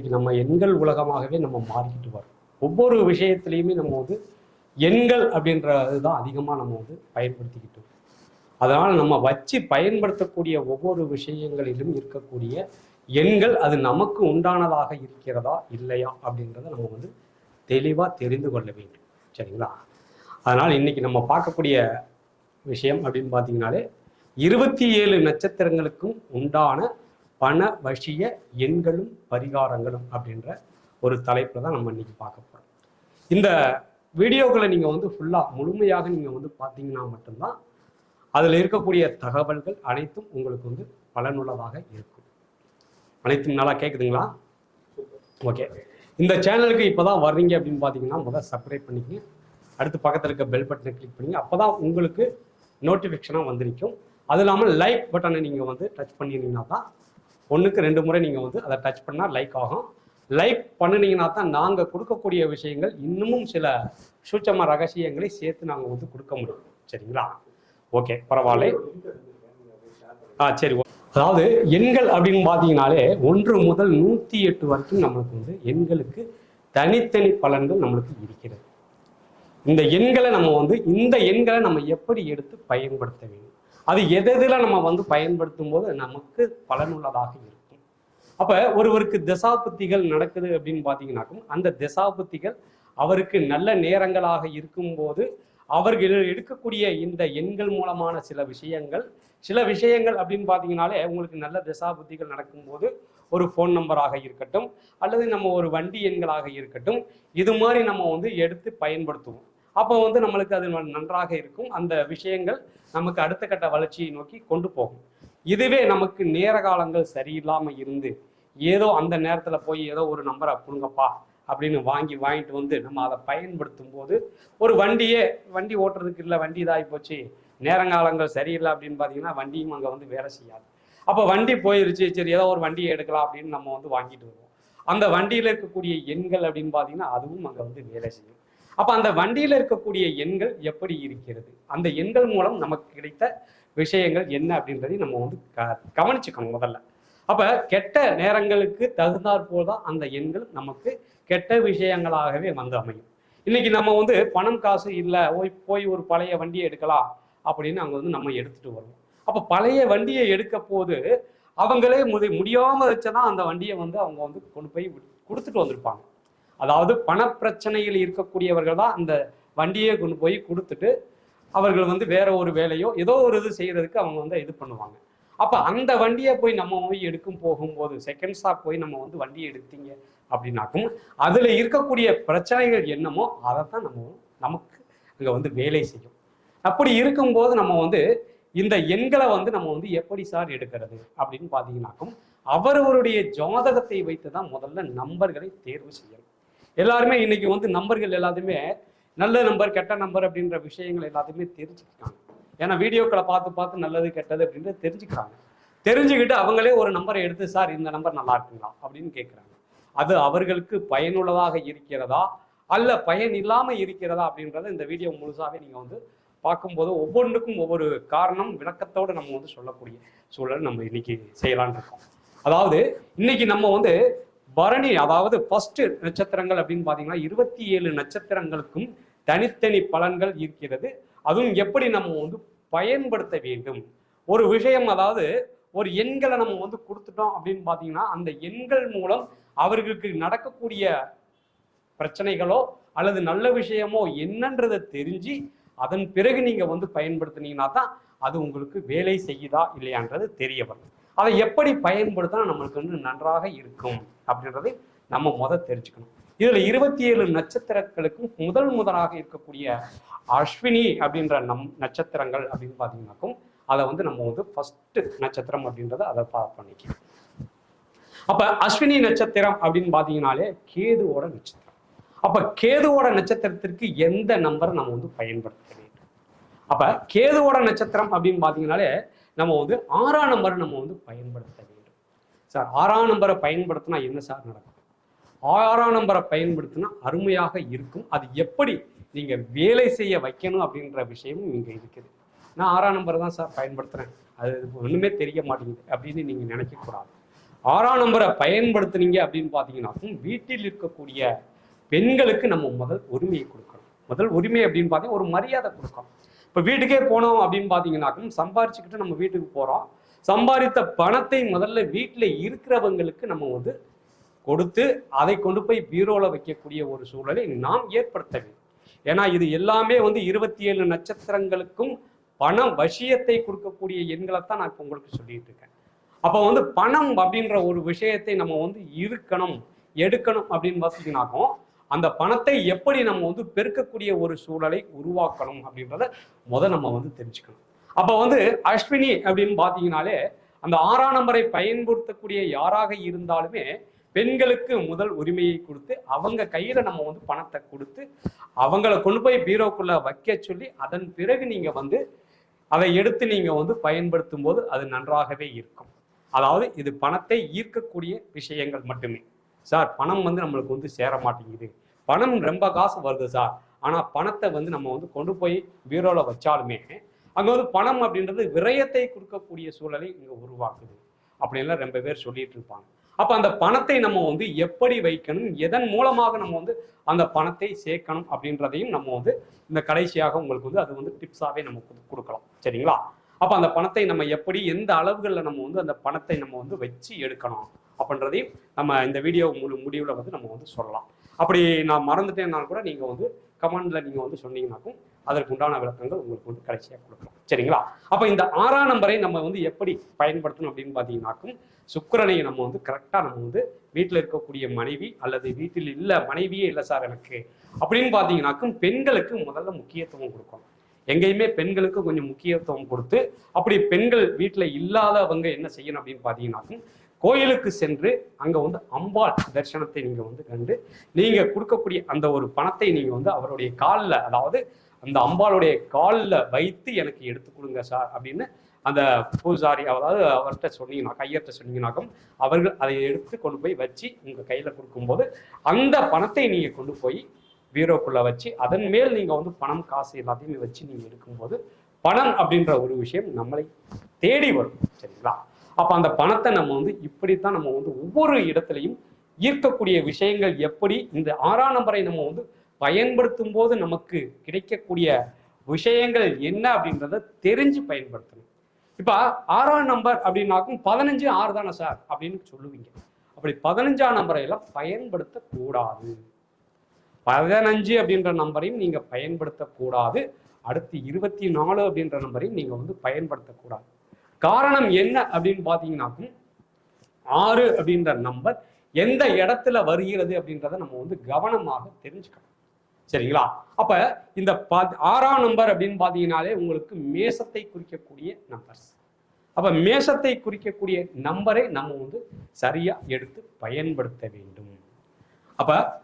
இன்னைக்கு நம்ம எண்கள் உலகமாகவே நம்ம மாறிக்கிட்டு வரோம். ஒவ்வொரு விஷயத்துலையுமே நம்ம வந்து எண்கள் அப்படின்றது தான் அதிகமாக நம்ம வந்து பயன்படுத்திக்கிட்டு அதனால் நம்ம வச்சு பயன்படுத்தக்கூடிய ஒவ்வொரு விஷயங்களிலும் இருக்கக்கூடிய எண்கள் அது நமக்கு உண்டானதாக இருக்கிறதா இல்லையா அப்படின்றத நம்ம வந்து தெளிவாக தெரிந்து கொள்ள வேண்டும். சரிங்களா? அதனால் இன்னைக்கு நம்ம பார்க்கக்கூடிய விஷயம் அப்படின்னு பார்த்தீங்கன்னாலே இருபத்தி ஏழு நட்சத்திரங்களுக்கும் உண்டான பண வசிய எண்களும் பரிகாரங்களும் அப்படின்ற ஒரு தலைப்பில் தான் நம்ம இன்னைக்கு பார்க்க போகிறோம் இந்த வீடியோக்களை நீங்கள் வந்து ஃபுல்லாக முழுமையாக நீங்கள் வந்து பார்த்தீங்கன்னா மட்டும்தான் அதில் இருக்கக்கூடிய தகவல்கள் அனைத்தும் உங்களுக்கு வந்து பலனுள்ளதாக இருக்கும். அனைத்தும் நல்லா கேட்குதுங்களா ஓகே இந்த சேனலுக்கு இப்போ தான் வர்றீங்க அப்படின்னு பார்த்தீங்கன்னா முதல் சப்ஸ்கிரைப் பண்ணிக்கங்க. அடுத்து பக்கத்தில் இருக்க பெல் பட்டனை கிளிக் பண்ணிங்க. அப்போ தான் உங்களுக்கு நோட்டிஃபிகேஷனாக வந்திருக்கும். அது இல்லாமல் லைக் பட்டனை நீங்கள் வந்து டச் பண்ணினீங்கன்னா தான் ஒன்றுக்கு ரெண்டு முறை நீங்கள் வந்து அதை டச் பண்ணால் லைக் ஆகும். லைக் பண்ணினீங்கன்னா தான் நாங்கள் கொடுக்கக்கூடிய விஷயங்கள் இன்னமும் சில சூட்சம ரகசியங்களை சேர்த்து நாங்கள் வந்து கொடுக்க முடியும். சரிங்களா? ஓகே பரவாயில்ல. ஆ சரி. அதாவது எண்கள் அப்படின்னு பார்த்தீங்கனாலே ஒன்று முதல் நூற்றி எட்டு வரைக்கும் நம்மளுக்கு வந்து எண்களுக்கு தனித்தனி பலன்கள் நம்மளுக்கு இருக்கிறது. இந்த எண்களை நம்ம வந்து இந்த எண்களை நம்ம எப்படி எடுத்து பயன்படுத்த வேண்டும்? அது எதெதில் நம்ம வந்து பயன்படுத்தும் போது நமக்கு பலனுள்ளதாக இருக்கும். அப்போ ஒருவருக்கு திசாபுத்திகள் நடக்குது அப்படின்னு பார்த்தீங்கன்னாக்கும் அந்த திசாபுத்திகள் அவருக்கு நல்ல நேரங்களாக இருக்கும்போது அவர்கள் எடுக்கக்கூடிய இந்த எண்கள் மூலமான சில விஷயங்கள் சில விஷயங்கள் அப்படின்னு பார்த்தீங்கனாலே உங்களுக்கு நல்ல திசாபுத்திகள் நடக்கும்போது ஒரு ஃபோன் நம்பராக இருக்கட்டும் அல்லது நம்ம ஒரு வண்டி எண்களாக இருக்கட்டும் இது மாதிரி நம்ம வந்து எடுத்து பயன்படுத்துவோம். அப்போ வந்து நம்மளுக்கு அது நன்றாக இருக்கும். அந்த விஷயங்கள் நமக்கு அடுத்த கட்ட வளர்ச்சியை நோக்கி கொண்டு போகும். இதுவே நமக்கு நேர காலங்கள் சரியில்லாமல் இருந்து ஏதோ அந்த நேரத்தில் போய் ஏதோ ஒரு நம்பரை கொடுங்கப்பா அப்படின்னு வாங்கி வாங்கிட்டு வந்து நம்ம அதை பயன்படுத்தும் போது ஒரு வண்டியே வண்டி ஓட்டுறதுக்கு இல்லை வண்டி இதாகி போச்சு நேரங்காலங்கள் சரியில்லை அப்படின்னு பார்த்தீங்கன்னா வண்டியும் அங்கே வந்து வேலை செய்யாது. அப்போ வண்டி போயிருச்சு சரி ஏதோ ஒரு வண்டியை எடுக்கலாம் அப்படின்னு நம்ம வந்து வாங்கிட்டு வருவோம். அந்த வண்டியில் இருக்கக்கூடிய எண்கள் அப்படின்னு பார்த்தீங்கன்னா அதுவும் அங்கே வந்து வேலை செய்யும். அப்போ அந்த வண்டியில் இருக்கக்கூடிய எண்கள் எப்படி இருக்கிறது? அந்த எண்கள் மூலம் நமக்கு கிடைத்த விஷயங்கள் என்ன அப்படின்றதையும் நம்ம வந்து க கவனிச்சுக்கணும் முதல்ல. அப்போ கெட்ட நேரங்களுக்கு தகுந்தாற்போல் தான் அந்த எண்கள் நமக்கு கெட்ட விஷயங்களாகவே வந்து அமையும். இன்னைக்கு நம்ம வந்து பணம் காசு இல்லை போய் போய் ஒரு பழைய வண்டியை எடுக்கலாம் அப்படின்னு அங்கே வந்து நம்ம எடுத்துட்டு வருவோம். அப்போ பழைய வண்டியை எடுக்க போது அவங்களே முடி முடியாமல் வச்சதான் அந்த வண்டியை வந்து அவங்க வந்து கொண்டு போய் விட்- கொடுத்துட்டு வந்திருப்பாங்க. அதாவது பணப்பிரச்சனையில் இருக்கக்கூடியவர்கள் தான் அந்த வண்டியை கொண்டு போய் கொடுத்துட்டு அவர்கள் வந்து வேற ஒரு வேலையோ ஏதோ ஒரு இது செய்யறதுக்கு அவங்க வந்து இது பண்ணுவாங்க. அப்போ அந்த வண்டியை போய் நம்ம போய் எடுக்கும் போகும்போது செகண்ட் ஸ்டாப் போய் நம்ம வந்து வண்டியை எடுத்தீங்க அப்படின்னாக்கும் அதில் இருக்கக்கூடிய பிரச்சனைகள் என்னமோ அதை தான் நம்ம நமக்கு அங்கே வந்து வேலை செய்யும். அப்படி இருக்கும்போது நம்ம வந்து இந்த எண்களை வந்து நம்ம வந்து எப்படி சார் எடுக்கிறது அப்படின்னு பார்த்தீங்கன்னாக்கும் அவரவருடைய ஜாதகத்தை வைத்து தான் முதல்ல நம்பர்களை தேர்வு செய்யணும். எல்லாருமே இன்னைக்கு வந்து நம்பர்கள் எல்லாத்தையுமே நல்ல நம்பர் கெட்ட நம்பர் அப்படின்ற விஷயங்கள் எல்லாத்தையுமே தெரிஞ்சுக்கிட்டாங்க. ஏன்னா வீடியோக்களை பார்த்து பார்த்து நல்லது கெட்டது அப்படின்றது தெரிஞ்சுக்கிறாங்க. தெரிஞ்சுக்கிட்டு அவங்களே ஒரு நம்பரை எடுத்து சார் இந்த நம்பர் நல்லா இருக்குங்களா? அப்படின்னு கேட்குறாங்க அது அவர்களுக்கு பயனுள்ளதாக இருக்கிறதா? அல்ல பயன் இல்லாமல் இருக்கிறதா? அப்படின்றத இந்த வீடியோ முழுசாகவே நீங்கள் வந்து பார்க்கும்போது ஒவ்வொன்றுக்கும் ஒவ்வொரு காரணம் விளக்கத்தோடு நம்ம வந்து சொல்லக்கூடிய சூழல் நம்ம இன்னைக்கு செய்யலான் இருக்கோம். அதாவது இன்னைக்கு நம்ம வந்து பரணி அதாவது ஃபர்ஸ்ட் நட்சத்திரங்கள் அப்படின்னு பார்த்தீங்கன்னா இருபத்தி ஏழு நட்சத்திரங்களுக்கும் தனித்தனி பலன்கள் இருக்கிறது. அதுவும் எப்படி நம்ம வந்து பயன்படுத்த வேண்டும்? ஒரு விஷயம் அதாவது ஒரு எண்களை நம்ம வந்து கொடுத்துட்டோம் அப்படின்னு பார்த்தீங்கன்னா அந்த எண்கள் மூலம் அவர்களுக்கு நடக்கக்கூடிய பிரச்சனைகளோ அல்லது நல்ல விஷயமோ என்னன்றதை தெரிஞ்சு அதன் பிறகு நீங்கள் வந்து பயன்படுத்தினீங்கன்னா தான் அது உங்களுக்கு வேலை செய்யுதா இல்லையான்றது தெரிய வரும். அதை எப்படி பயன்படுத்தினா நம்மளுக்கு வந்து நன்றாக இருக்கும் அப்படின்றதை நம்ம முத தெரிஞ்சுக்கணும். இதுல இருபத்தி ஏழு நட்சத்திரங்களுக்கும் முதல் முதலாக இருக்கக்கூடிய அஸ்வினி அப்படின்ற நம் நட்சத்திரங்கள் அப்படின்னு பார்த்தீங்கன்னாக்கும் அதை வந்து நம்ம வந்து ஃபர்ஸ்ட் நட்சத்திரம் அப்படின்றத அதை பா பண்ணிக்கலாம் அப்ப அஸ்வினி நட்சத்திரம் அப்படின்னு பார்த்தீங்கன்னாலே கேதுவோட நட்சத்திரம். அப்ப கேதுவோட நட்சத்திரத்திற்கு எந்த நம்பரை நம்ம வந்து பயன்படுத்த வேண்டும்? அப்ப கேதுவோட நட்சத்திரம் அப்படின்னு பார்த்தீங்கன்னாலே நம்ம வந்து ஆறாம் நம்பரை நம்ம வந்து பயன்படுத்த வேண்டும். சார் ஆறாம் நம்பரை பயன்படுத்தினா என்ன சார் நடக்கும்? ஆறாம் நம்பரை பயன்படுத்தினா அருமையாக இருக்கும். அது எப்படி நீங்க வேலை செய்ய வைக்கணும் அப்படின்ற விஷயமும் இங்க இருக்குது. நான் ஆறாம் நம்பர் தான் சார் பயன்படுத்துறேன். அது ஒண்ணுமே தெரிய மாட்டேங்குது அப்படின்னு நீங்க நினைக்க கூடாது. ஆறாம் நம்பரை பயன்படுத்துனீங்க அப்படின்னு பார்த்தீங்கன்னா வீட்டில் இருக்கக்கூடிய பெண்களுக்கு நம்ம முதல் உரிமையை கொடுக்கணும். முதல் உரிமை அப்படின்னு பார்த்தீங்கன்னா ஒரு மரியாதை கொடுக்கணும். இப்போ வீட்டுக்கே போனோம் அப்படின்னு பார்த்தீங்கன்னாக்கும் சம்பாரிச்சுக்கிட்டு நம்ம வீட்டுக்கு போகிறோம் சம்பாதித்த பணத்தை முதல்ல வீட்டில் இருக்கிறவங்களுக்கு நம்ம வந்து கொடுத்து அதை கொண்டு போய் பீரோவில் வைக்கக்கூடிய ஒரு சூழலை நாம் ஏற்படுத்த வேண்டும். ஏன்னா இது எல்லாமே வந்து இருபத்தி ஏழு நட்சத்திரங்களுக்கும் பண வசியத்தை கொடுக்கக்கூடிய எண்களை தான் நான் இப்போ உங்களுக்கு சொல்லிட்டு இருக்கேன். அப்போ வந்து பணம் அப்படின்ற ஒரு விஷயத்தை நம்ம வந்து இருக்கணும் எடுக்கணும் அப்படின்னு பார்த்தீங்கன்னாக்கும் அந்த பணத்தை எப்படி நம்ம வந்து பெருக்கக்கூடிய ஒரு சூழலை உருவாக்கணும் அப்படின்றத முத நம்ம வந்து தெரிஞ்சுக்கணும். அப்போ வந்து அஸ்வினி அப்படின்னு பார்த்தீங்கனாலே அந்த ஆறாம் நம்பரை பயன்படுத்தக்கூடிய யாராக இருந்தாலுமே பெண்களுக்கு முதல் உரிமையை கொடுத்து அவங்க கையில நம்ம வந்து பணத்தை கொடுத்து அவங்கள கொண்டு போய் பீரோக்குள்ள வைக்க சொல்லி அதன் பிறகு நீங்க வந்து அதை எடுத்து நீங்க வந்து பயன்படுத்தும் போது அது நன்றாகவே இருக்கும். அதாவது இது பணத்தை ஈர்க்கக்கூடிய விஷயங்கள் மட்டுமே. சார் பணம் வந்து நம்மளுக்கு வந்து சேர மாட்டேங்குது. பணம் ரொம்ப காசு வருது சார். ஆனா பணத்தை வந்து நம்ம வந்து கொண்டு போய் பீரோவில் வச்சாலுமே அங்க வந்து பணம் அப்படின்றது விரயத்தை கொடுக்கக்கூடிய சூழலை இங்க உருவாக்குது. அப்படின்லாம் ரொம்ப பேர் சொல்லிட்டு இருப்பாங்க. அப்ப அந்த பணத்தை நம்ம வந்து எப்படி வைக்கணும் எதன் மூலமாக நம்ம வந்து அந்த பணத்தை சேர்க்கணும் அப்படின்றதையும் நம்ம வந்து இந்த கடைசியாக உங்களுக்கு வந்து அது வந்து டிப்ஸாவே நம்ம கொடுக்கலாம். சரிங்களா? அப்ப அந்த பணத்தை நம்ம எப்படி எந்த அளவுகளில் நம்ம வந்து அந்த பணத்தை நம்ம வந்து வச்சு எடுக்கணும்? அப்படின்றதையும் நம்ம இந்த வீடியோ முழு முடிவில் வந்து நம்ம வந்து சொல்லலாம். அப்படி நான் மறந்துட்டேன்னா கூட நீங்கள் வந்து கமெண்டில் நீங்கள் வந்து சொன்னீங்கன்னாக்கும் அதற்கு உண்டான விளக்கங்கள் உங்களுக்கு வந்து கடைசியாக கொடுக்கலாம். சரிங்களா? அப்போ இந்த ஆறாம் நம்பரை நம்ம வந்து எப்படி பயன்படுத்தணும் அப்படின்னு பார்த்தீங்கன்னாக்கும் சுக்கிரனை நம்ம வந்து கரெக்டாக நம்ம வந்து வீட்டில் இருக்கக்கூடிய மனைவி அல்லது வீட்டில் இல்லை மனைவியே இல்லை சார் எனக்கு அப்படின்னு பார்த்தீங்கன்னாக்கும் பெண்களுக்கு முதல்ல முக்கியத்துவம் கொடுக்கணும். எங்கேயுமே பெண்களுக்கு கொஞ்சம் முக்கியத்துவம் கொடுத்து அப்படி பெண்கள் வீட்டில் இல்லாதவங்க என்ன செய்யணும் அப்படின்னு பார்த்தீங்கன்னாக்கும் கோயிலுக்கு சென்று அங்கே வந்து அம்பாள் தரிசனத்தை நீங்கள் வந்து கண்டு நீங்கள் கொடுக்கக்கூடிய அந்த ஒரு பணத்தை நீங்கள் வந்து அவருடைய காலில் அதாவது அந்த அம்பாளுடைய காலில் வைத்து எனக்கு எடுத்து கொடுங்க சார் அப்படின்னு அந்த பூசாரி அதாவது அவர்கிட்ட சொன்னீங்கன்னா கையர்கிட்ட சொன்னீங்கன்னாக்கும் அவர்கள் அதை எடுத்து கொண்டு போய் வச்சு உங்கள் கையில் கொடுக்கும்போது அந்த பணத்தை நீங்கள் கொண்டு போய் பீரோக்குள்ளே வச்சு அதன் மேல் நீங்கள் வந்து பணம் காசு எல்லாத்தையுமே வச்சு நீங்கள் எடுக்கும்போது பணம் அப்படின்ற ஒரு விஷயம் நம்மளை தேடி வரும் சரிங்களா? அப்போ அந்த பணத்தை நம்ம வந்து இப்படித்தான் நம்ம வந்து ஒவ்வொரு இடத்துலையும் ஈர்க்கக்கூடிய விஷயங்கள் எப்படி இந்த ஆறாம் நம்பரை நம்ம வந்து பயன்படுத்தும் போது நமக்கு கிடைக்கக்கூடிய விஷயங்கள் என்ன அப்படின்றத தெரிஞ்சு பயன்படுத்தணும். இப்போ ஆறாம் நம்பர் அப்படின்னாக்கும் பதினஞ்சு ஆறு தானே சார்? அப்படின்னு சொல்லுவீங்க. அப்படி பதினஞ்சாம் நம்பரை எல்லாம் பயன்படுத்தக்கூடாது. பதினஞ்சு அப்படின்ற நம்பரையும் நீங்கள் பயன்படுத்தக்கூடாது. அடுத்து இருபத்தி நாலு அப்படின்ற நம்பரையும் நீங்கள் வந்து பயன்படுத்தக்கூடாது. காரணம் என்ன அப்படின்னு பார்த்தீங்கன்னாக்கும் ஆறு அப்படின்ற நம்பர் எந்த இடத்துல வருகிறது அப்படின்றத நம்ம வந்து கவனமாக தெரிஞ்சுக்கணும். சரிங்களா? அப்ப இந்த ப- ஆறாம் நம்பர் அப்படின்னு பார்த்தீங்கன்னாலே உங்களுக்கு மேசத்தை குறிக்கக்கூடிய நம்பர்ஸ் அப்ப மேசத்தை குறிக்கக்கூடிய நம்பரை நம்ம வந்து சரியா எடுத்து பயன்படுத்த வேண்டும். அப்ப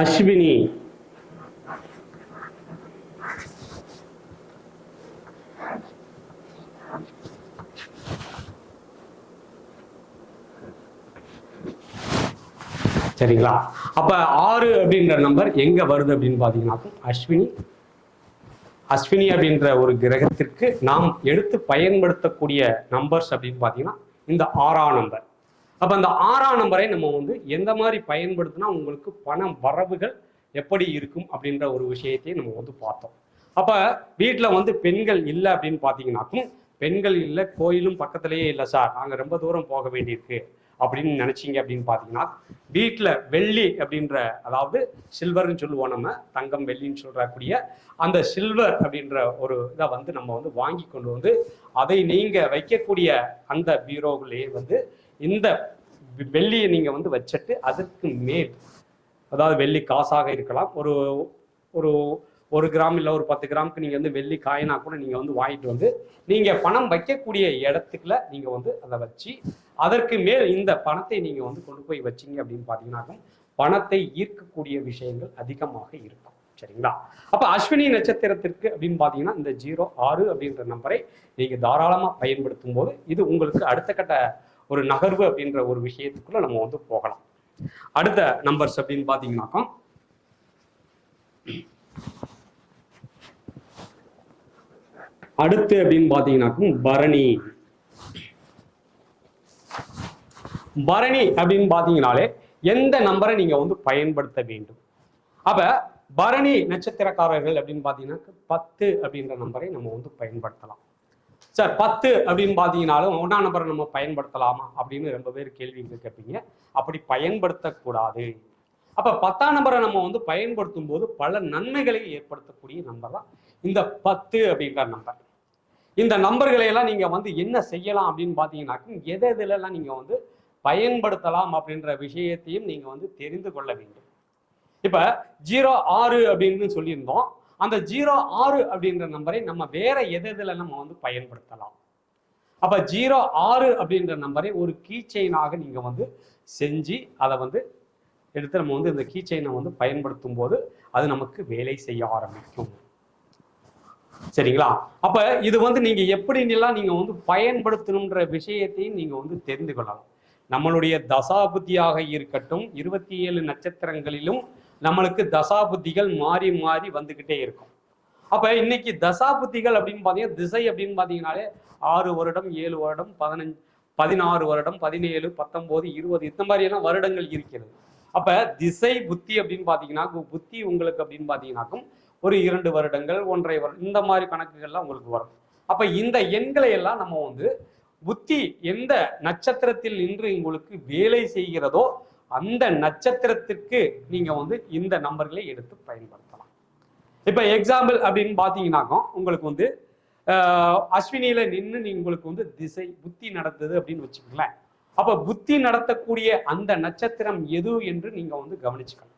அஸ்வினி. சரிங்களா? அப்ப ஆறு அப்படின்ற நம்பர் எங்க வருது அப்படின்னு பாத்தீங்கன்னா அஸ்வினி. அஸ்வினி அப்படின்ற ஒரு கிரகத்திற்கு நாம் எடுத்து பயன்படுத்தக்கூடிய நம்பர்ஸ் அப்படின்னு பார்த்தீங்கன்னா இந்த ஆறாம் நம்பர் அப்போ அந்த ஆறாம் நம்பரை நம்ம வந்து எந்த மாதிரி பயன்படுத்தினா உங்களுக்கு பண வரவுகள் எப்படி இருக்கும் அப்படின்ற ஒரு விஷயத்தையும் நம்ம வந்து பார்த்தோம். அப்போ வீட்டில் வந்து பெண்கள் இல்லை அப்படின்னு பார்த்தீங்கன்னாக்கும் பெண்கள் இல்லை கோயிலும் பக்கத்திலேயே இல்லை சார். நாங்கள் ரொம்ப தூரம் போக வேண்டியிருக்கு அப்படின்னு நினைச்சீங்க அப்படின்னு பார்த்தீங்கன்னா வீட்டில் வெள்ளி அப்படின்ற அதாவது சில்வர்னு சொல்லுவோம் நம்ம தங்கம் வெள்ளின்னு சொல்றக்கூடிய அந்த சில்வர் அப்படின்ற ஒரு இதை வந்து நம்ம வந்து வாங்கி கொண்டு வந்து அதை நீங்க வைக்கக்கூடிய அந்த பீரோவிலேயே வந்து இந்த வெள்ளியை நீங்கள் வந்து வச்சுட்டு அதற்கு மேல் அதாவது வெள்ளி காசாக இருக்கலாம். ஒரு ஒரு ஒரு கிராம் இல்லை ஒரு பத்து கிராமுக்கு நீங்கள் வந்து வெள்ளி காயினா கூட நீங்கள் வந்து வாங்கிட்டு வந்து நீங்கள் பணம் வைக்கக்கூடிய இடத்துக்குள்ள நீங்கள் வந்து அதை வச்சு அதற்கு மேல் இந்த பணத்தை நீங்கள் வந்து கொண்டு போய் வச்சீங்க அப்படின்னு பார்த்தீங்கன்னாக்கா பணத்தை ஈர்க்கக்கூடிய விஷயங்கள் அதிகமாக இருக்கும். சரிங்களா? அப்போ அஸ்வினி நட்சத்திரத்திற்கு அப்படின்னு பார்த்தீங்கன்னா இந்த ஜீரோ ஆறு அப்படின்ற நம்பரை நீங்கள் தாராளமாக பயன்படுத்தும் போது இது உங்களுக்கு அடுத்த கட்ட ஒரு நகர்வு அப்படின்ற ஒரு விஷயத்துக்குள்ள நம்ம வந்து போகலாம். அடுத்த நம்பர்ஸ் அப்படின்னு பார்த்தீங்கன்னாக்கா அடுத்து அப்படின்னு பாத்தீங்கன்னாக்கும் பரணி. பரணி அப்படின்னு பாத்தீங்கனாலே எந்த நம்பரை நீங்க வந்து பயன்படுத்த வேண்டும்? அப்ப பரணி நட்சத்திரக்காரர்கள் அப்படின்னு பாத்தீங்கன்னா பத்து அப்படின்ற நம்பரை நம்ம வந்து பயன்படுத்தலாம். சார் பத்து அப்படின்னு பார்த்தீங்கனாலும் ஒன்றாம் நம்பரை நம்ம பயன்படுத்தலாமா அப்படின்னு ரொம்ப பேர் கேள்வி கேட்பீங்க. அப்படி பயன்படுத்தக்கூடாது. அப்போ பத்தாம் நம்பரை நம்ம வந்து பயன்படுத்தும் போது பல நன்மைகளை ஏற்படுத்தக்கூடிய நம்பர் தான் இந்த பத்து அப்படின்ற நம்பர். இந்த நம்பர்களை எல்லாம் நீங்கள் வந்து என்ன செய்யலாம் அப்படின்னு பார்த்தீங்கன்னாக்கும் எதை இதிலெல்லாம் நீங்கள் வந்து பயன்படுத்தலாம் அப்படின்ற விஷயத்தையும் நீங்கள் வந்து தெரிந்து கொள்ள வேண்டும். இப்போ ஜீரோ ஆறு அப்படின்னு சொல்லியிருந்தோம். அந்த ஜீரோ ஆறு அப்படின்ற நம்பரை நம்ம வேற எது நம்ம வந்து பயன்படுத்தலாம்? அப்போ ஜீரோ ஆறு அப்படின்ற நம்பரை ஒரு கீச்செயினாக நீங்கள் வந்து செஞ்சு அதை வந்து எடுத்து நம்ம வந்து இந்த கீச்செயினை வந்து பயன்படுத்தும் போது அது நமக்கு வேலை செய்ய ஆரம்பிக்கும். சரிங்களா? அப்ப இது வந்து நீங்க எப்படின்னெல்லாம் நீங்க வந்து பயன்படுத்தணுன்ற விஷயத்தையும் நீங்க வந்து தெரிந்து கொள்ளலாம். நம்மளுடைய தசாபுத்தியாக இருக்கட்டும் இருபத்தி ஏழு நட்சத்திரங்களிலும் நம்மளுக்கு தசாபுத்திகள் மாறி மாறி வந்துக்கிட்டே இருக்கும். அப்ப இன்னைக்கு தசாபுத்திகள் அப்படின்னு பாத்தீங்கன்னா திசை அப்படின்னு பாத்தீங்கன்னாலே ஆறு வருடம் ஏழு வருடம் பதினஞ்சு பதினாறு வருடம் பதினேழு பத்தொன்பது இருபது இந்த மாதிரியான வருடங்கள் இருக்கிறது. அப்ப திசை புத்தி அப்படின்னு பாத்தீங்கன்னா புத்தி உங்களுக்கு அப்படின்னு பாத்தீங்கன்னாக்கும் ஒரு இரண்டு வருடங்கள் ஒன்றரை வருடம் இந்த மாதிரி கணக்குகள்லாம் உங்களுக்கு வரும். அப்ப இந்த எண்களை எல்லாம் நம்ம வந்து புத்தி எந்த நட்சத்திரத்தில் நின்று உங்களுக்கு வேலை செய்கிறதோ அந்த நட்சத்திரத்திற்கு நீங்க வந்து இந்த நம்பர்களை எடுத்து பயன்படுத்தலாம். இப்ப எக்ஸாம்பிள் அப்படின்னு பாத்தீங்கன்னாக்கும் உங்களுக்கு வந்து அஸ்வினியில நின்று நீங்க உங்களுக்கு வந்து திசை புத்தி நடந்தது அப்படின்னு வச்சுக்கோங்களேன். அப்ப புத்தி நடத்தக்கூடிய அந்த நட்சத்திரம் எது என்று நீங்க வந்து கவனிச்சுக்கணும்.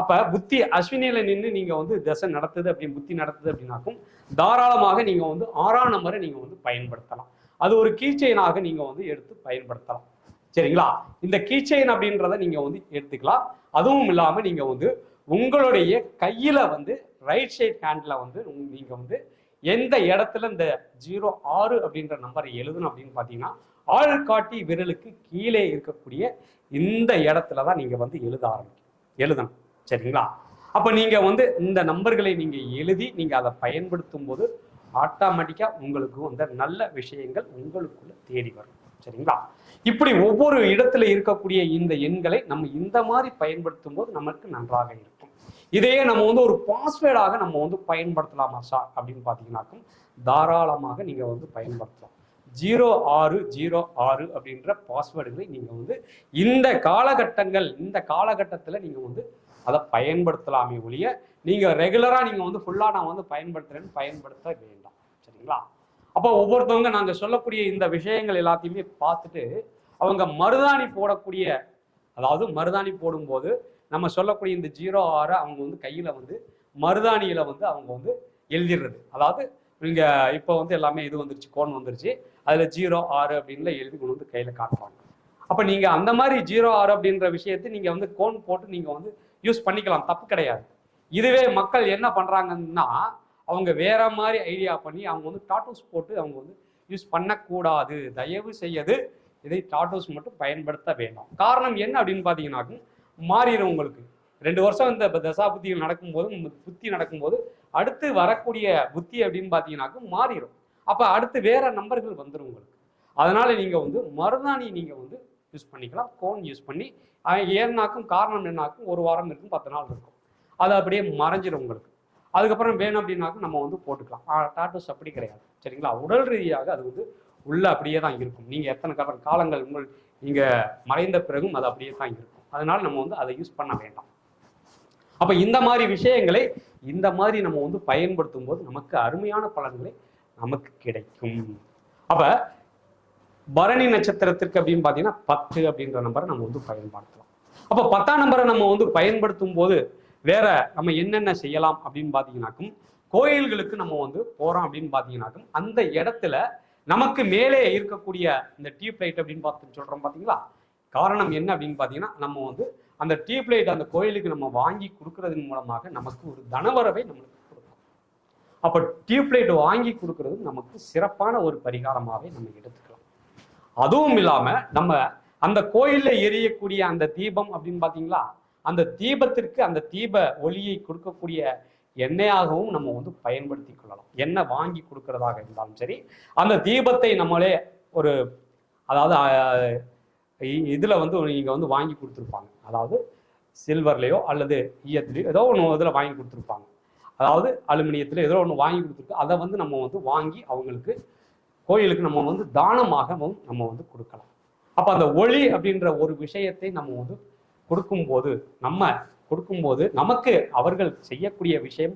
அப்ப புத்தி அஸ்வினியில நின்று நீங்க வந்து திசை நடத்துது அப்படின்னு புத்தி நடத்துது அப்படின்னாக்கும் தாராளமாக நீங்க வந்து ஆறாம் நம்பரை நீங்க வந்து பயன்படுத்தலாம். அது ஒரு கீச்சைனாக நீங்க வந்து எடுத்து பயன்படுத்தலாம். சரிங்களா? இந்த கீச்செயின் அப்படின்றத நீங்க வந்து எடுத்துக்கலாம். அதுவும் இல்லாம நீங்க வந்து உங்களுடைய கையில வந்து ரைட் சைட் ஹேண்ட்ல வந்து உங்க- நீங்க வந்து எந்த இடத்துல இந்த ஜீரோ ஆறு அப்படின்ற நம்பரை எழுதணும் அப்படின்னு பார்த்தீங்கன்னா ஆள்காட்டி விரலுக்கு கீழே இருக்கக்கூடிய இந்த இடத்துல தான் நீங்க வந்து எழுத ஆரம்பிக்கும் எழுதணும். சரிங்களா? அப்ப நீங்க வந்து இந்த நம்பர்களை நீங்க எழுதி நீங்க அதை பயன்படுத்தும் போது ஆட்டோமேட்டிக்கா உங்களுக்கு வந்து நல்ல விஷயங்கள் உங்களுக்குள்ள தேடி வரும். சரிங்களா? இப்படி ஒவ்வொரு இடத்துல இருக்கக்கூடிய இந்த எண்களை நம்ம இந்த மாதிரி பயன்படுத்தும் போது நமக்கு நன்றாக இருக்கும். இதையே நம்ம வந்து ஒரு பாஸ்வேர்டாக நம்ம வந்து பயன்படுத்தலாமா சார் அப்படின்னு பார்த்தீங்கன்னாக்கும் தாராளமாக நீங்கள் வந்து பயன்படுத்தலாம். ஜீரோ ஆறு ஜீரோ ஆறு அப்படின்ற பாஸ்வேர்டுகளை நீங்கள் வந்து இந்த காலகட்டங்கள் இந்த காலகட்டத்தில் நீங்கள் வந்து அதை பயன்படுத்தலாமே ஒழிய நீங்கள் ரெகுலராக நீங்கள் வந்து ஃபுல்லாக நான் வந்து பயன்படுத்துகிறேன்னு பயன்படுத்த வேண்டாம். சரிங்களா? அப்போ ஒவ்வொருத்தவங்க நாங்கள் சொல்லக்கூடிய இந்த விஷயங்கள் எல்லாத்தையுமே பார்த்துட்டு அவங்க மருதாணி போடக்கூடிய அதாவது மருதாணி போடும்போது நம்ம சொல்லக்கூடிய இந்த ஜீரோ ஆறை அவங்க வந்து கையில் வந்து மருதாணியில் வந்து அவங்க வந்து எழுதிடுறது. அதாவது நீங்க இப்போ வந்து எல்லாமே இது வந்துருச்சு கோன் வந்துருச்சு. அதில் ஜீரோ ஆறு அப்படின்னு எழுதி கொண்டு வந்து கையில் காட்டுவாங்க. அப்போ நீங்கள் அந்த மாதிரி ஜீரோ ஆறு அப்படின்ற விஷயத்தை நீங்கள் வந்து கோன் போட்டு நீங்கள் வந்து யூஸ் பண்ணிக்கலாம். தப்பு கிடையாது. இதுவே மக்கள் என்ன பண்ணுறாங்கன்னா அவங்க வேற மாதிரி ஐடியா பண்ணி அவங்க வந்து டாட்டூஸ் போட்டு அவங்க வந்து யூஸ் பண்ணக்கூடாது. தயவு செய்யது இதை டாட்டூஸ் மட்டும் பயன்படுத்த வேண்டாம். காரணம் என்ன அப்படின்னு பார்த்தீங்கன்னாக்கும் மாறிடும் உங்களுக்கு. ரெண்டு வருஷம் இந்த தசா நடக்கும்போது புத்தி நடக்கும்போது அடுத்து வரக்கூடிய புத்தி அப்படின்னு பார்த்தீங்கன்னாக்கும் மாறிடும். அப்போ அடுத்து வேற நம்பர்கள் வந்துடும் உங்களுக்கு. அதனால நீங்கள் வந்து மருதாணி நீங்கள் வந்து யூஸ் பண்ணிக்கலாம். கோன் யூஸ் பண்ணி ஏன்னாக்கும் காரணம் என்னாக்கும் ஒரு வாரம் இருக்கும் பத்து நாள் இருக்கும். அது அப்படியே மறைஞ்சிடும் உங்களுக்கு. அதுக்கப்புறம் வேணும் அப்படின்னாக்கும் நம்ம வந்து போட்டுக்கலாம். டாட்டூஸ் அப்படி கிடையாது. சரிங்களா? உடல் ரீதியாக அது வந்து உள்ள அப்படியே தான் இருக்கும். நீங்கள் எத்தனை கால காலங்கள் உங்கள் நீங்கள் மறைந்த பிறகும் அது அப்படியே தான் இருக்கும். அதனால நம்ம வந்து அதை யூஸ் பண்ண வேண்டாம். அப்போ இந்த மாதிரி விஷயங்களை இந்த மாதிரி நம்ம வந்து பயன்படுத்தும் போது நமக்கு அருமையான பலன்களை நமக்கு கிடைக்கும். அப்போ பரணி நட்சத்திரத்திற்கு அப்படின்னு பார்த்தீங்கன்னா பத்து அப்படின்ற நம்பரை நம்ம வந்து பயன்படுத்தலாம். அப்போ பத்தாம் நம்பரை நம்ம வந்து பயன்படுத்தும் போது வேற நம்ம என்னென்ன செய்யலாம் அப்படின்னு பார்த்தீங்கன்னாக்கும் கோயில்களுக்கு நம்ம வந்து போகிறோம் அப்படின்னு பார்த்தீங்கன்னாக்கும் அந்த இடத்துல நமக்கு மேலே இருக்கக்கூடிய இந்த டியூப் லைட் அப்படின்னு பார்த்து சொல்கிறோம் பார்த்தீங்களா காரணம் என்ன அப்படின்னு பார்த்தீங்கன்னா நம்ம வந்து அந்த டியூப்லைட் அந்த கோயிலுக்கு நம்ம வாங்கி கொடுக்கறதன் மூலமாக நமக்கு ஒரு தனவரவை நம்மளுக்கு கொடுக்கும் அப்போ டியூப் லைட் வாங்கி கொடுக்கறது நமக்கு சிறப்பான ஒரு பரிகாரமாகவே நம்ம எடுத்துக்கலாம். அதுவும் இல்லாமல் நம்ம அந்த கோயிலில் எரியக்கூடிய அந்த தீபம் அப்படின்னு பார்த்தீங்களா அந்த தீபத்திற்கு அந்த தீப ஒளியை கொடுக்கக்கூடிய எண்ணெயாகவும் நம்ம வந்து பயன்படுத்தி கொள்ளலாம். எண்ணெய் வாங்கி கொடுக்கறதாக இருந்தாலும் சரி அந்த தீபத்தை நம்மளே ஒரு அதாவது இதில் வந்து நீங்கள் வந்து வாங்கி கொடுத்துருப்பாங்க. அதாவது சில்வர்லேயோ அல்லது ஈயத்துலேயோ ஏதோ ஒன்று இதில் வாங்கி கொடுத்துருப்பாங்க. அதாவது அலுமினியத்தில் ஏதோ ஒன்று வாங்கி கொடுத்துருக்கு. அதை வந்து நம்ம வந்து வாங்கி அவங்களுக்கு கோயிலுக்கு நம்ம வந்து தானமாகவும் நம்ம வந்து கொடுக்கலாம். அப்போ அந்த ஒளி அப்படின்ற ஒரு விஷயத்தை நம்ம வந்து கொடுக்கும்போது நம்ம கொடுக்கும்போது நமக்கு அவர்கள் செய்யக்கூடிய விஷயம்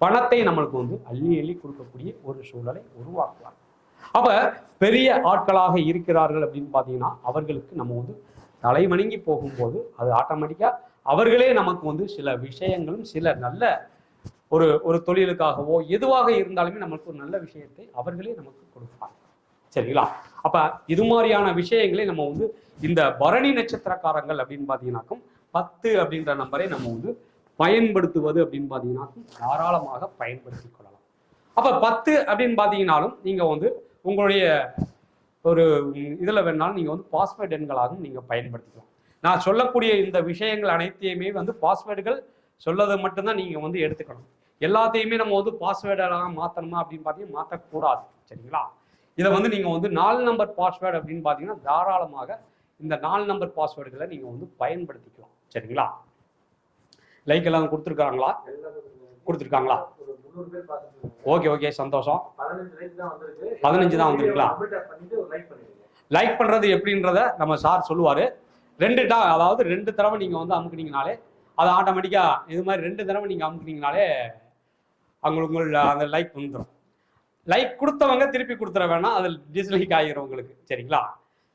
பணத்தை நம்மளுக்கு வந்து அள்ளி அள்ளி கொடுக்கக்கூடிய ஒரு சூழலை உருவாக்குவார் அப்ப பெரிய ஆட்களாக இருக்கிறார்கள் அப்படின்னு பார்த்தீங்கன்னா அவர்களுக்கு நம்ம வந்து தலைவணங்கி போகும்போது அது ஆட்டோமேட்டிக்காக அவர்களே நமக்கு வந்து சில விஷயங்களும் சில நல்ல ஒரு ஒரு தொழிலுக்காகவோ எதுவாக இருந்தாலுமே நமக்கு ஒரு நல்ல விஷயத்தை அவர்களே நமக்கு கொடுப்பாங்க. சரிங்களா? அப்ப இது மாதிரியான விஷயங்களை நம்ம வந்து இந்த பரணி நட்சத்திரக்காரங்கள் அப்படின்னு பார்த்தீங்கன்னாக்கும் பத்து அப்படின்ற நம்பரை நம்ம வந்து பயன்படுத்துவது அப்படின்னு பார்த்தீங்கன்னாக்கும் தாராளமாக பயன்படுத்தி கொள்ளலாம். அப்ப பத்து அப்படின்னு பார்த்தீங்கன்னாலும் நீங்க வந்து உங்களுடைய ஒரு இதில் வேணாலும் நீங்கள் வந்து பாஸ்வேர்டு எண்களாகவும் நீங்கள் பயன்படுத்திக்கலாம். நான் சொல்லக்கூடிய இந்த விஷயங்கள் அனைத்தையுமே வந்து பாஸ்வேர்டுகள் சொல்லதை மட்டும்தான் நீங்கள் வந்து எடுத்துக்கணும். எல்லாத்தையுமே நம்ம வந்து பாஸ்வேர்டெல்லாம் மாற்றணுமா அப்படின்னு பார்த்தீங்கன்னா மாற்றக்கூடாது சரிங்களா? இதை வந்து நீங்கள் வந்து நாலு நம்பர் பாஸ்வேர்டு அப்படின்னு பார்த்தீங்கன்னா தாராளமாக இந்த நாலு நம்பர் பாஸ்வேர்டுகளை நீங்கள் வந்து பயன்படுத்திக்கலாம். சரிங்களா? லைக் எல்லாம் கொடுத்துருக்காங்களா? கொடுத்துருக்காங்களா? ஓகே ஓகே சந்தோஷம். பதினஞ்சு தான் வந்துருங்களா லைக் பண்ணுறது எப்படின்றத நம்ம சார் சொல்லுவார். ரெண்டு டா அதாவது ரெண்டு தடவை நீங்கள் வந்து அமுக்குனீங்கனாலே அது ஆட்டோமேட்டிக்காக இது மாதிரி ரெண்டு தடவை நீங்கள் அமுக்குனீங்கனாலே அவங்களுக்கு அந்த லைக் வந்துடும் லைக் கொடுத்தவங்க திருப்பி கொடுத்துட வேணாம். அது டிஸ்லைக் ஆகிரும் உங்களுக்கு சரிங்களா?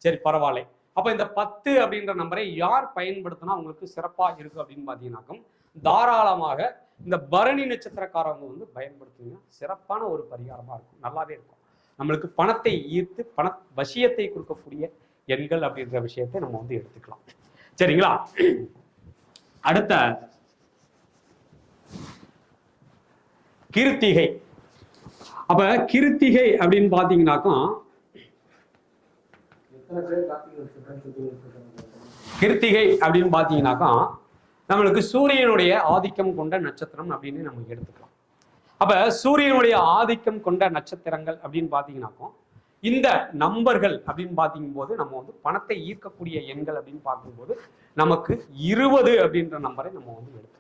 சரி பரவாயில்லை. அப்போ இந்த பத்து அப்படின்ற நம்பரை யார் பயன்படுத்தினா உங்களுக்கு சிறப்பாக இருக்கும் அப்படின்னு பார்த்தீங்கன்னாக்கும் தாராளமாக இந்த பரணி நட்சத்திரக்காரவங்க வந்து பயன்படுத்துவீங்கன்னா சிறப்பான ஒரு பரிகாரமாக இருக்கும். நல்லாவே இருக்கும். நம்மளுக்கு பணத்தை ஈர்த்து பண வசியத்தை கொடுக்கக்கூடிய எண்கள் அப்படின்ற விஷயத்தை நம்ம வந்து எடுத்துக்கலாம். சரிங்களா? அடுத்த கிருத்திகை. அப்ப கிருத்திகை அப்படின்னு பாத்தீங்கன்னாக்கா கார்த்திகை அப்படின்னு பாத்தீங்கன்னாக்கா நம்மளுக்கு சூரியனுடைய ஆதிக்கம் கொண்ட நட்சத்திரம் அப்படின்னு நம்ம எடுத்துக்கலாம். அப்ப சூரியனுடைய ஆதிக்கம் கொண்ட நட்சத்திரங்கள் அப்படின்னு பாத்தீங்கன்னாக்கா இந்த நம்பர்கள் அப்படின்னு பார்க்கும்போது நம்ம வந்து பணத்தை ஈர்க்கக்கூடிய எண்கள் அப்படின்னு பார்க்கும்போது நமக்கு இருபது அப்படின்ற நம்பரை நம்ம வந்து எடுத்துக்கலாம்.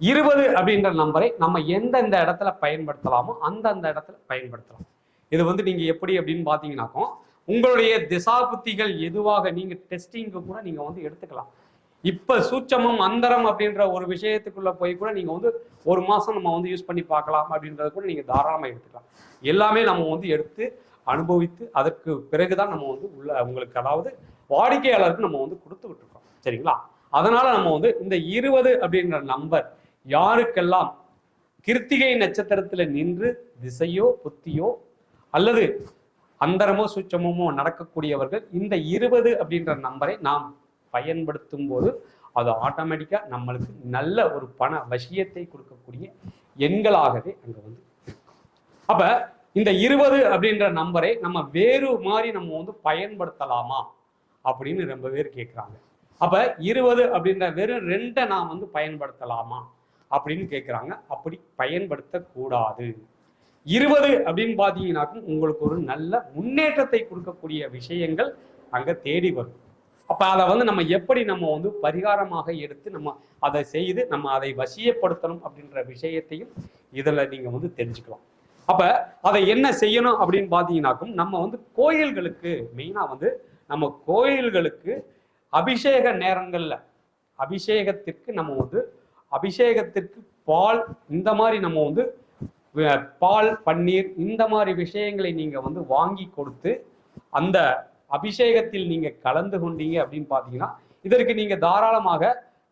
இருபது அப்படின்ற நம்பரை நம்ம எந்தெந்த இடத்துல பயன்படுத்தலாமோ அந்தந்த இடத்துல பயன்படுத்தலாம். இது வந்து நீங்க எப்படி அப்படின்னு பார்த்தீங்கன்னாக்கோ உங்களுடைய திசாபுத்திகள் எதுவாக நீங்க டெஸ்டிங்க்கு கூட நீங்க வந்து எடுத்துக்கலாம். இப்ப சூட்சமம் அந்தரம் அப்படின்ற ஒரு விஷயத்துக்குள்ள போய் கூட நீங்க வந்து ஒரு மாசம் நம்ம வந்து யூஸ் பண்ணி பார்க்கலாம் அப்படின்றத கூட நீங்க தாராளமா எடுத்துக்கலாம். எல்லாமே நம்ம வந்து எடுத்து அனுபவித்து அதற்கு பிறகுதான் நம்ம வந்து உள்ள உங்களுக்கு அதாவது வாடிக்கையாளருக்கு நம்ம வந்து கொடுத்து விட்டுருக்கோம். சரிங்களா? அதனால நம்ம வந்து இந்த இருபது அப்படின்ற நம்பர் யாருக்கெல்லாம் கிருத்திகை நட்சத்திரத்துல நின்று திசையோ புத்தியோ அல்லது அந்தரமோ சுச்சமோ நடக்கக்கூடியவர்கள் இந்த இருபது அப்படின்ற நம்பரை நாம் பயன்படுத்தும் போது அது ஆட்டோமேட்டிக்காக நம்மளுக்கு நல்ல ஒரு பண வசியத்தை கொடுக்கக்கூடிய எண்களாகவே அங்கே வந்து அப்ப இந்த இருபது அப்படின்ற நம்பரை நம்ம வேறு மாதிரி நம்ம வந்து பயன்படுத்தலாமா அப்படின்னு ரொம்ப பேர் கேட்குறாங்க அப்ப இருபது அப்படின்ற வெறும் ரெண்டை நான் வந்து பயன்படுத்தலாமா? அப்படின்னு கேட்குறாங்க அப்படி பயன்படுத்தக்கூடாது. இருபது அப்படின்னு பார்த்தீங்கன்னாக்கும் உங்களுக்கு ஒரு நல்ல முன்னேற்றத்தை கொடுக்கக்கூடிய விஷயங்கள் அங்கே தேடி வரும். அப்போ அதை வந்து நம்ம எப்படி நம்ம வந்து பரிகாரமாக எடுத்து நம்ம அதை செய்து நம்ம அதை வசியப்படுத்தணும் அப்படின்ற விஷயத்தையும் இதில் நீங்கள் வந்து தெரிஞ்சுக்கலாம். அப்போ அதை என்ன செய்யணும் அப்படின்னு பார்த்தீங்கன்னாக்கும் நம்ம வந்து கோயில்களுக்கு மெயினாக வந்து நம்ம கோயில்களுக்கு அபிஷேக நேரங்களில் அபிஷேகத்திற்கு நம்ம வந்து அபிஷேகத்திற்கு பால் இந்த மாதிரி நம்ம வந்து பால் பன்னீர் இந்த மாதிரி விஷயங்களை நீங்கள் வந்து வாங்கி கொடுத்து அந்த அபிஷேகத்தில் நீங்கள் கலந்து கொண்டீங்க அப்படின்னு பார்த்தீங்கன்னா இதற்கு நீங்கள் தாராளமாக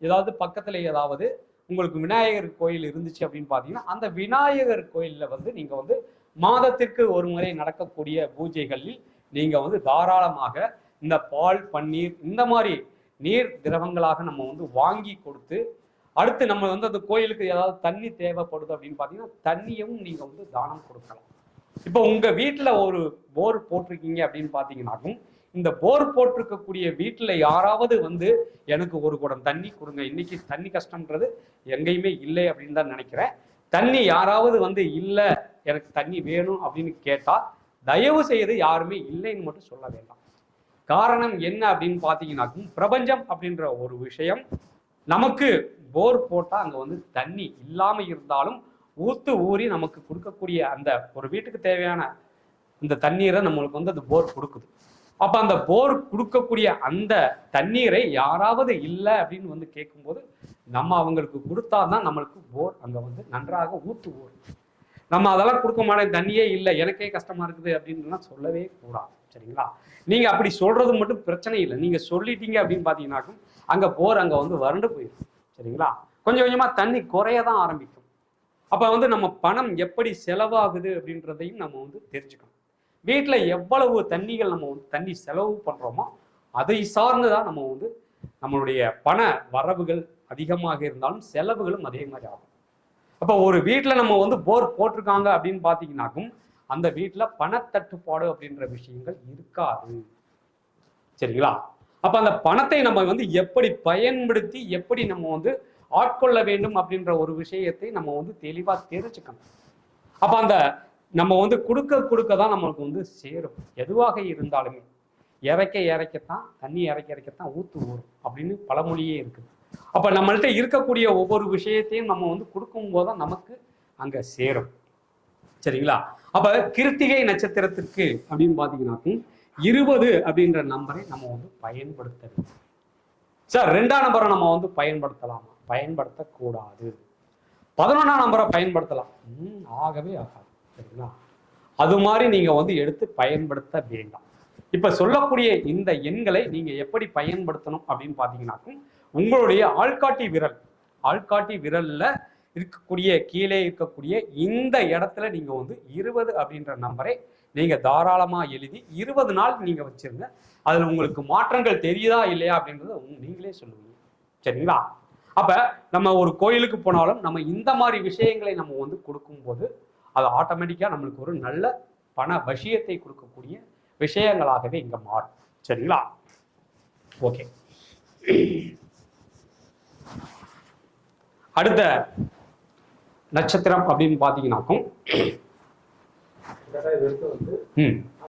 ஏதாவது பக்கத்தில் ஏதாவது உங்களுக்கு விநாயகர் கோயில் இருந்துச்சு அப்படின்னு பார்த்தீங்கன்னா அந்த விநாயகர் கோயிலில் வந்து நீங்கள் வந்து மாதத்திற்கு ஒரு முறை நடக்கக்கூடிய பூஜைகளில் நீங்கள் வந்து தாராளமாக இந்த பால் பன்னீர் இந்த மாதிரி நீர் திரவங்களாக நம்ம வந்து வாங்கி கொடுத்து அடுத்து நம்ம வந்து அந்த கோயிலுக்கு ஏதாவது தண்ணி தேவைப்படுது அப்படின்னு பார்த்தீங்கன்னா தண்ணியும் நீங்கள் வந்து தானம் கொடுக்கலாம். இப்போ உங்கள் வீட்டில் ஒரு போர் போட்டிருக்கீங்க அப்படின்னு பார்த்தீங்கன்னாக்கும் இந்த போர் போட்டிருக்கக்கூடிய வீட்டில் யாராவது வந்து எனக்கு ஒரு குடம் தண்ணி கொடுங்க இன்னைக்கு தண்ணி கஷ்டம்ன்றது எங்கேயுமே இல்லை அப்படின்னு தான் நினைக்கிறேன். தண்ணி யாராவது வந்து இல்லை எனக்கு தண்ணி வேணும் அப்படின்னு கேட்டால் தயவு செய்து யாருமே இல்லைன்னு மட்டும் சொல்ல வேண்டாம். காரணம் என்ன அப்படின்னு பார்த்தீங்கன்னாக்கும் பிரபஞ்சம் அப்படின்ற ஒரு விஷயம் நமக்கு போர் போட்டால் அங்கே வந்து தண்ணி இல்லாமல் இருந்தாலும் ஊத்து ஊறி நமக்கு கொடுக்கக்கூடிய அந்த ஒரு வீட்டுக்கு தேவையான இந்த தண்ணீரை நம்மளுக்கு வந்து அந்த போர் கொடுக்குது. அப்போ அந்த போர் கொடுக்கக்கூடிய அந்த தண்ணீரை யாராவது இல்லை அப்படின்னு வந்து கேட்கும்போது நம்ம அவங்களுக்கு கொடுத்தாதான் நம்மளுக்கு போர் அங்கே வந்து நன்றாக ஊத்து ஊர் நம்ம அதெல்லாம் கொடுக்க மாட்டேன் தண்ணியே இல்லை எனக்கே கஷ்டமா இருக்குது அப்படின்லாம் சொல்லவே கூடாது சரிங்களா? நீங்கள் அப்படி சொல்றது மட்டும் பிரச்சனை இல்லை. நீங்கள் சொல்லிட்டீங்க அப்படின்னு பார்த்தீங்கன்னாக்கும் அங்கே போர் அங்கே வந்து வறண்டு போயிடும் சரிங்களா? கொஞ்சம் கொஞ்சமாக தண்ணி குறைய தான் ஆரம்பிக்கும். அப்போ வந்து நம்ம பணம் எப்படி செலவாகுது அப்படின்றதையும் நம்ம வந்து தெரிஞ்சுக்கணும். வீட்டில் எவ்வளவு தண்ணிகள் நம்ம வந்து தண்ணி செலவு பண்ணுறோமோ அதை சார்ந்து தான் நம்ம வந்து நம்மளுடைய பண வரவுகள் அதிகமாக இருந்தாலும் செலவுகளும் அதே மாதிரி ஆகும். அப்போ ஒரு வீட்டில் நம்ம வந்து போர் போட்டிருக்காங்க அப்படின்னு பார்த்தீங்கன்னாக்கும் அந்த வீட்டில் பணத்தட்டுப்பாடு அப்படின்ற விஷயங்கள் இருக்காது. சரிங்களா? அப்போ அந்த பணத்தை நம்ம வந்து எப்படி பயன்படுத்தி எப்படி நம்ம வந்து ஆட்கொள்ள வேண்டும் அப்படின்ற ஒரு விஷயத்தை நம்ம வந்து தெளிவாக தெரிஞ்சுக்கணும். அப்போ அந்த நம்ம வந்து கொடுக்க கொடுக்க தான் நம்மளுக்கு வந்து சேரும். எதுவாக இருந்தாலுமே இறைக்க இறைக்கத்தான் தண்ணி இறைக்க இறைக்கத்தான் ஊத்து ஊறும் அப்படின்னு பழமொழியே இருக்குது. அப்ப நம்மள்கிட்ட இருக்கக்கூடிய ஒவ்வொரு விஷயத்தையும் நம்ம வந்து கொடுக்கும் தான் நமக்கு அங்க சேரும். சரிங்களா? அப்ப கிருத்திகை நட்சத்திரத்திற்கு அப்படின்னு பாத்தீங்கன்னாக்கும் இருபது அப்படின்ற நம்பரை நம்ம வந்து பயன்படுத்தணும். சார் ரெண்டாம் நம்பரை நம்ம வந்து பயன்படுத்தலாமா. பயன்படுத்தக்கூடாது. பதினொன்றாம் நம்பரை பயன்படுத்தலாம். ம், ஆகவே ஆகாது. சரிங்களா? அது மாதிரி நீங்க வந்து எடுத்து பயன்படுத்த வேண்டாம். இப்ப சொல்லக்கூடிய இந்த எண்களை நீங்க எப்படி பயன்படுத்தணும் அப்படின்னு பாத்தீங்கன்னாக்கும் உங்களுடைய ஆள்காட்டி விரல் ஆள்காட்டி விரல்ல இருக்கக்கூடிய கீழே இருக்கக்கூடிய இந்த இடத்துல நீங்க வந்து இருபது அப்படின்ற நம்பரை நீங்கள் தாராளமாக எழுதி இருபது நாள் நீங்கள் வச்சுருங்க. அதில் உங்களுக்கு மாற்றங்கள் தெரியுதா இல்லையா அப்படின்றத நீங்களே சொல்லுவீங்க. சரிங்களா? அப்போ நம்ம ஒரு கோயிலுக்கு போனாலும் நம்ம இந்த மாதிரி விஷயங்களை நம்ம வந்து கொடுக்கும்போது அது ஆட்டோமேட்டிக்காக நம்மளுக்கு ஒரு நல்ல பண வசியத்தை கொடுக்கக்கூடிய விஷயங்களாகவே இங்கே மாறும். சரிங்களா? ஓகே. அடுத்த நட்சத்திரம் அப்படின்னு பார்த்தீங்கன்னாக்கும் ம்.